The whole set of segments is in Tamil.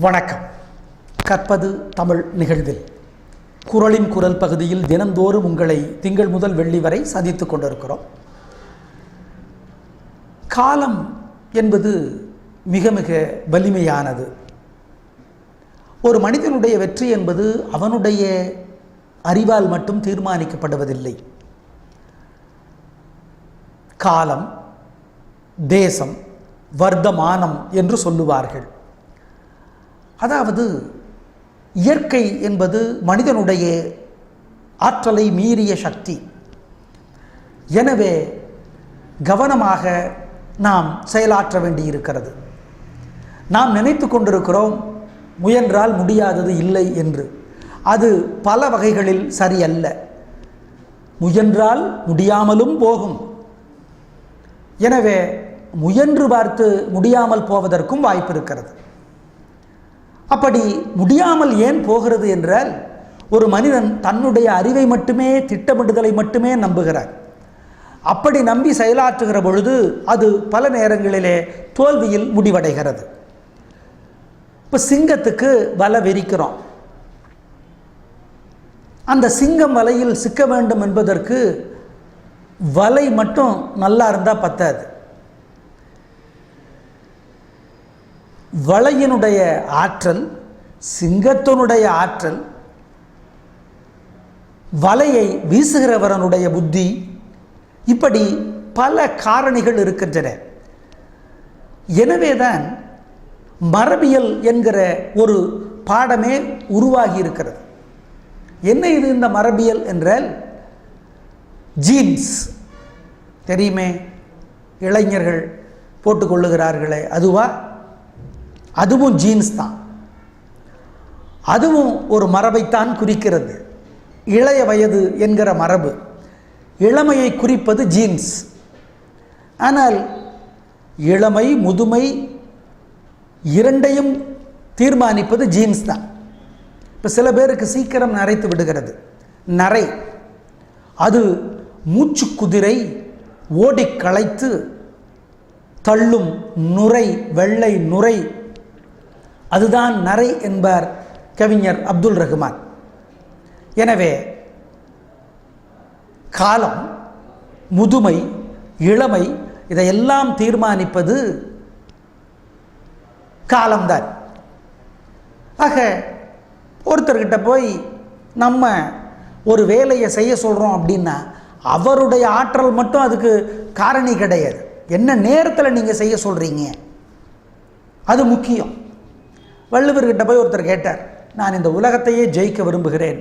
வணக்கம். கற்பது தமிழ் நிகழ்வில். குரலின் குரல் பகுதியில் தினந்தோறும் உங்களை திங்கள் முதல் வெள்ளி வரை சந்தித்துக் கொண்டிருக்கிறோம். காலம் என்பது மிக மிக வலிமையானது. ஒரு மனிதனுடைய வெற்றி என்பது அவனுடைய அறிவால் மட்டும் தீர்மானிக்கப்படுவதில்லை. காலம் தேசம் வர்த்தமானம் என்று சொல்லுவார்கள். அதாவது இயற்கை என்பது மனிதனுடைய ஆற்றலை மீறிய சக்தி. எனவே கவனமாக நாம் செயலாற்ற வேண்டியிருக்கிறது. நாம் நினைத்து கொண்டிருக்கிறோம் முயன்றால் முடியாதது இல்லை என்று. அது பல வகைகளில் சரியல்ல. முயன்றால் முடியாமலும் போகும். எனவே முயன்று பார்த்து முடியாமல் போவதற்கும் வாய்ப்பு இருக்கிறது. அப்படி முடியாமல் ஏன் போகிறது என்றால் ஒரு மனிதன் தன்னுடைய அறிவை மட்டுமே திட்டமிடுதலை மட்டுமே நம்புகிறார். அப்படி நம்பி செயலாற்றுகிற பொழுது அது பல நேரங்களிலே தோல்வியில் முடிவடைகிறது. இப்போ சிங்கத்துக்கு வலை விரிக்கிறோம் அந்த சிங்கம் வலையில் சிக்க வேண்டும் என்பதற்கு வலை மட்டும் நல்லா இருந்தால் பத்தாது. வலையினுடைய ஆற்றல் சிங்கத்தினுடைய ஆற்றல் வலையை வீசுகிறவரனுடைய புத்தி இப்படி பல காரணிகள் இருக்கின்றன. எனவேதான் மரபியல் என்கிற ஒரு பாடமே உருவாகி இருக்கிறது என்ன இது இந்த மரபியல் என்றால் ஜீன்ஸ். தெரியுமே? இளைஞர்கள் போட்டுக்கொள்ளுகிறார்களே அதுவா? அதுவும் ஜீன்ஸ் தான். அதுவும் ஒரு மரபைத்தான் குறிக்கிறது. இளைய வயது என்கிற மரபு. இளமையை குறிப்பது ஜீன்ஸ் ஆனால் இளமை முதுமை இரண்டையும் தீர்மானிப்பது ஜீன்ஸ் தான். இப்போ சில பேருக்கு சீக்கிரம் நரைத்து விடுகிறது. நரை. அது மூச்சு குதிரை ஓடி களைத்து தள்ளும் நுரை வெள்ளை நுரை அதுதான் நரை என்பார் கவிஞர் அப்துல் ரஹ்மான். எனவே காலம் முதுமை இளமை இதையெல்லாம் தீர்மானிப்பது காலம்தான். ஆக ஒருத்தர்கிட்ட போய் நம்ம ஒரு வேலையை செய்ய சொல்கிறோம் அப்படின்னா அவருடைய ஆற்றல் மட்டும் அதுக்கு காரணி கிடையாது. என்ன நேரத்தில் நீங்கள் செய்ய சொல்கிறீங்க அது முக்கியம். வள்ளுவர்கிட்ட போய் ஒருத்தர் கேட்டார் நான் இந்த உலகத்தையே ஜெயிக்க விரும்புகிறேன்.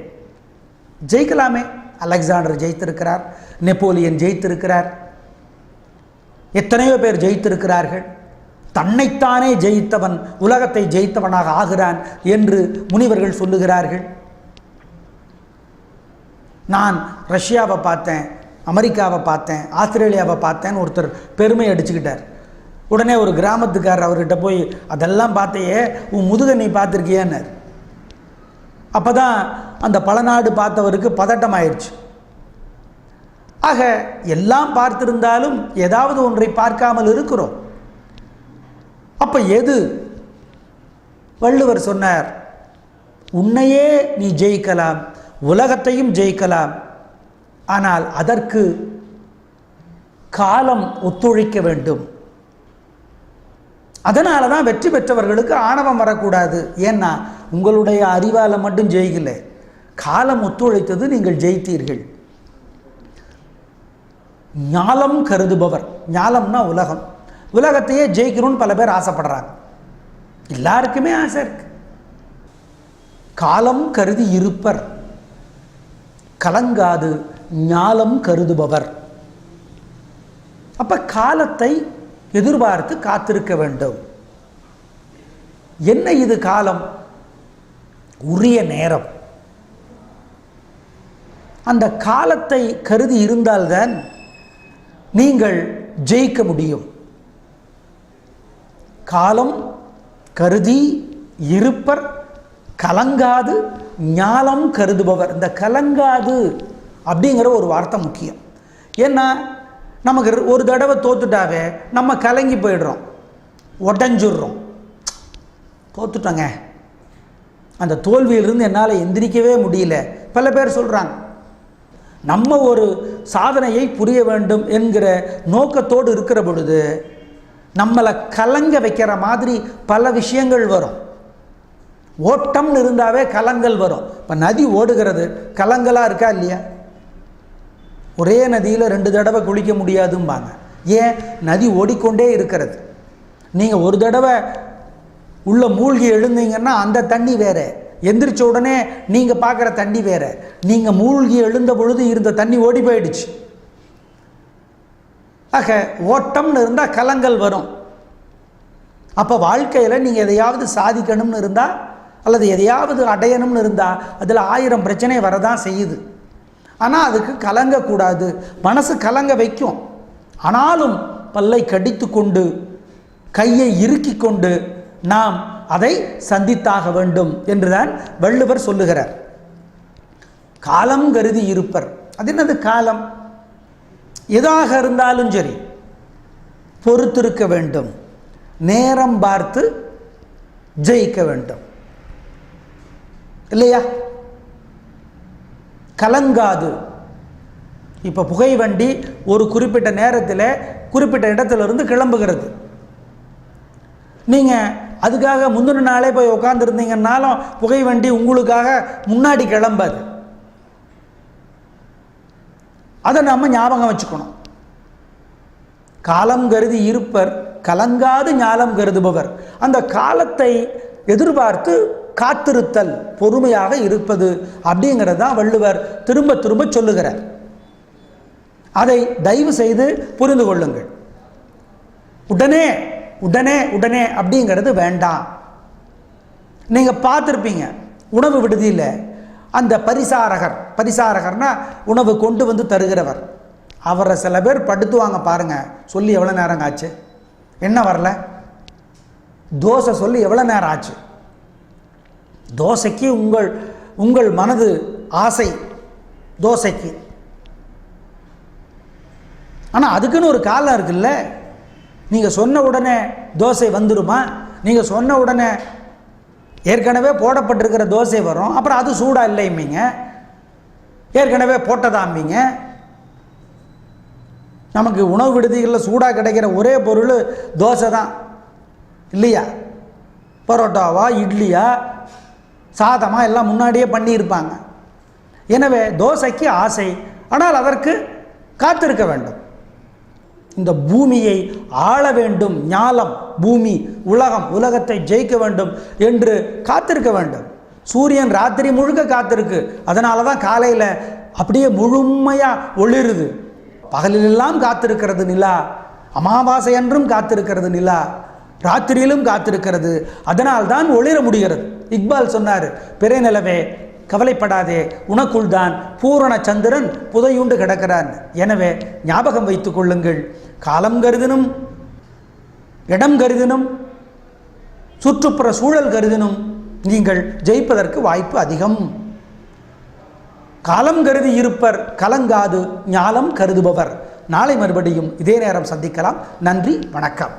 ஜெயிக்கலாமே. அலெக்சாண்டர் ஜெயித்திருக்கிறார் நெப்போலியன் ஜெயித்திருக்கிறார். எத்தனையோ பேர் ஜெயித்திருக்கிறார்கள். தன்னைத்தானே ஜெயித்தவன் உலகத்தை ஜெயித்தவனாக ஆகிறான் என்று முனிவர்கள் சொல்லுகிறார்கள். நான் ரஷ்யாவை பார்த்தேன் அமெரிக்காவை பார்த்தேன் ஆஸ்திரேலியாவை பார்த்தேன்னு ஒருத்தர் பெருமை அடிச்சுக்கிட்டார். உடனே ஒரு கிராமத்துக்காரர் அவர்கிட்ட போய் அதெல்லாம் பார்த்தையே உன் முதுக நீ பார்த்துருக்கியான்னார். அப்போ தான் அந்த பல நாடு பார்த்தவருக்கு பதட்டம் ஆயிடுச்சு ஆக எல்லாம் பார்த்திருந்தாலும் ஏதாவது ஒன்றை பார்க்காமல் இருக்கிறோம். அப்போ எது? வள்ளுவர் சொன்னார் உன்னையே நீ ஜெயிக்கலாம் உலகத்தையும் ஜெயிக்கலாம் ஆனால் அதற்கு காலம் ஒத்துழைக்க வேண்டும். அதனால தான் வெற்றி பெற்றவர்களுக்கு ஆணவம் வரக்கூடாது. ஏன்னா உங்களுடைய அறிவால் மட்டும் ஜெயிக்கலை. காலம் ஒத்துழைத்தது நீங்கள் ஜெயித்தீர்கள். ஞாலம் கருதுபவர். ஞாலம்னா உலகம். உலகத்தையே ஜெயிக்கணும்னு பல பேர் ஆசைப்படுறாங்க. எல்லாருக்குமே ஆசை இருக்கு. காலம் கருதி இருப்பர். கலங்காது. ஞாலம் கருதுபவர். அப்போ காலத்தை எதிர்பார்த்து காத்திருக்க வேண்டும். என்ன இது காலம்? உரிய நேரம். அந்த காலத்தை கருதி இருந்தால்தான் நீங்கள் ஜெயிக்க முடியும். காலம் கருதி இருப்பர் கலங்காது ஞாலம் கருதுபவர். இந்த கலங்காது அப்படிங்கிற ஒரு வார்த்தை முக்கியம். ஏன்னா நமக்கு ஒரு தடவை தோத்துட்டாவே நம்ம கலங்கி போயிடுறோம். உடஞ்சிடுறோம். தோத்துட்டோங்க. அந்த தோல்வியிலிருந்து என்னால் எந்திரிக்கவே முடியல. பல பேர் சொல்கிறாங்க நம்ம ஒரு சாதனையை புரிய வேண்டும் என்கிற நோக்கத்தோடு இருக்கிற பொழுது நம்மளை கலங்க வைக்கிற மாதிரி பல விஷயங்கள் வரும். ஓட்டம்னு இருந்தாவே கலங்கள் வரும். இப்போ நதி ஓடுகிறது. கலங்களாக இருக்கா இல்லையா? ஒரே நதியில் ரெண்டு தடவை குளிக்க முடியாதும்பாங்க. ஏன்? நதி ஓடிக்கொண்டே இருக்கிறது. நீங்கள் ஒரு தடவை உள்ளே மூழ்கி எழுந்தீங்கன்னா அந்த தண்ணி வேறு. எந்திரிச்ச உடனே நீங்கள் பார்க்குற தண்ணி வேறு. நீங்கள் மூழ்கி எழுந்த பொழுது இருந்த தண்ணி ஓடி போயிடுச்சு. ஆக ஓட்டம்னு இருந்தால் கலங்கள் வரும். அப்போ வாழ்க்கையில் நீங்கள் எதையாவது சாதிக்கணும்னு இருந்தால் அல்லது எதையாவது அடையணும்னு இருந்தால் அதில் ஆயிரம் பிரச்சனை வரதான் செய்யுது. ஆனால் அதுக்கு கலங்கக்கூடாது மனசு கலங்க வைக்கும். ஆனாலும் பல்லை கடித்து கொண்டு கையை இறுக்கி கொண்டு நாம் அதை சந்தித்தாக வேண்டும் என்றுதான் வள்ளுவர் சொல்லுகிறார். காலம் கருதி இருப்பர். அது என்னது காலம்? எதாக இருந்தாலும் சரி பொறுத்திருக்க வேண்டும். நேரம் பார்த்து ஜெயிக்க வேண்டும். இல்லையா? கலங்காது. இப்போ புகை வண்டி ஒரு குறிப்பிட்ட நேரத்தில் குறிப்பிட்ட இடத்துல இருந்து கிளம்புகிறது. நீங்கள் அதுக்காக முந்தின நாளே போய் உட்காந்துருந்தீங்கன்னாலும் புகை வண்டி உங்களுக்காக முன்னாடி கிளம்பாது. அதை நம்ம ஞாபகம் வச்சுக்கணும். காலம் கருதி இருப்பர் கலங்காது ஞாலம் கருதுபவர். அந்த காலத்தை எதிர்பார்த்து காத்திருத்தல் பொறுமையாக இருப்பது அப்படிங்கிறது தான் வள்ளுவர் திரும்ப திரும்ப சொல்லுகிறார். அதை தயவு செய்து புரிந்து கொள்ளுங்கள். உடனே உடனே உடனே அப்படிங்கிறது வேண்டாம். நீங்கள் பார்த்துருப்பீங்க உணவு விடுதியில் அந்த பரிசாரகர் பரிசாரகர்னா உணவு கொண்டு வந்து தருகிறவர். அவரை சில பேர் படுத்துவாங்க பாருங்கள் சொல்லி எவ்வளோ நேரம் ஆச்சு? என்ன வரல? தோசை சொல்லி எவ்வளோ நேரம் ஆச்சு? தோசைக்கு உங்கள் உங்கள் மனது ஆசை தோசைக்கு. ஆனால் அதுக்குன்னு ஒரு காலம் இருக்குல்ல? நீங்கள் சொன்ன உடனே தோசை வந்துருமா? நீங்கள் சொன்ன உடனே ஏற்கனவே போடப்பட்டிருக்கிற தோசை வரும். அப்புறம் அது சூடாக இல்லைம்பிங்க ஏற்கனவே போட்டதாம்பிங்க நமக்கு உணவு விடுதிகளில் சூடாக கிடைக்கிற ஒரே பொருள் தோசை தான். இல்லையா? பரோட்டாவா இட்லியா சாதமாக எல்லாம் முன்னாடியே பண்ணியிருப்பாங்க. எனவே தோசைக்கு ஆசை ஆனால் அதற்கு காத்திருக்க வேண்டும். இந்த பூமியை ஆள வேண்டும் ஞாலம் பூமி உலகம் உலகத்தை ஜெயிக்க வேண்டும் என்று காத்திருக்க வேண்டும். சூரியன் ராத்திரி முழுக்க காத்திருக்கு அதனால தான் காலையில் அப்படியே முழுமையாக ஒளிருது. பகலிலெல்லாம் காத்திருக்கிறது நிலா அமாவாசை என்றும் காத்திருக்கிறது நிலா. ராத்திரியிலும் காத்திருக்கிறது. அதனால் தான் ஒளிர முடிகிறது. இக்பால் சொன்னார் பிறை நிலவே கவலைப்படாதே உனக்குள் தான் பூரண சந்திரன் புதையுண்டு கிடக்கிறான். எனவே ஞாபகம் வைத்துக் கொள்ளுங்கள். காலம் கருதினும் இடம் கருதினும் சுற்றுப்புற சூழல் கருதினும் நீங்கள் ஜெயிப்பதற்கு வாய்ப்பு அதிகம். காலம் கருதி இருப்பர் கலங்காது ஞாலம் கருதுபவர். நாளை மறுபடியும் இதே நேரம் சந்திக்கலாம். நன்றி வணக்கம்.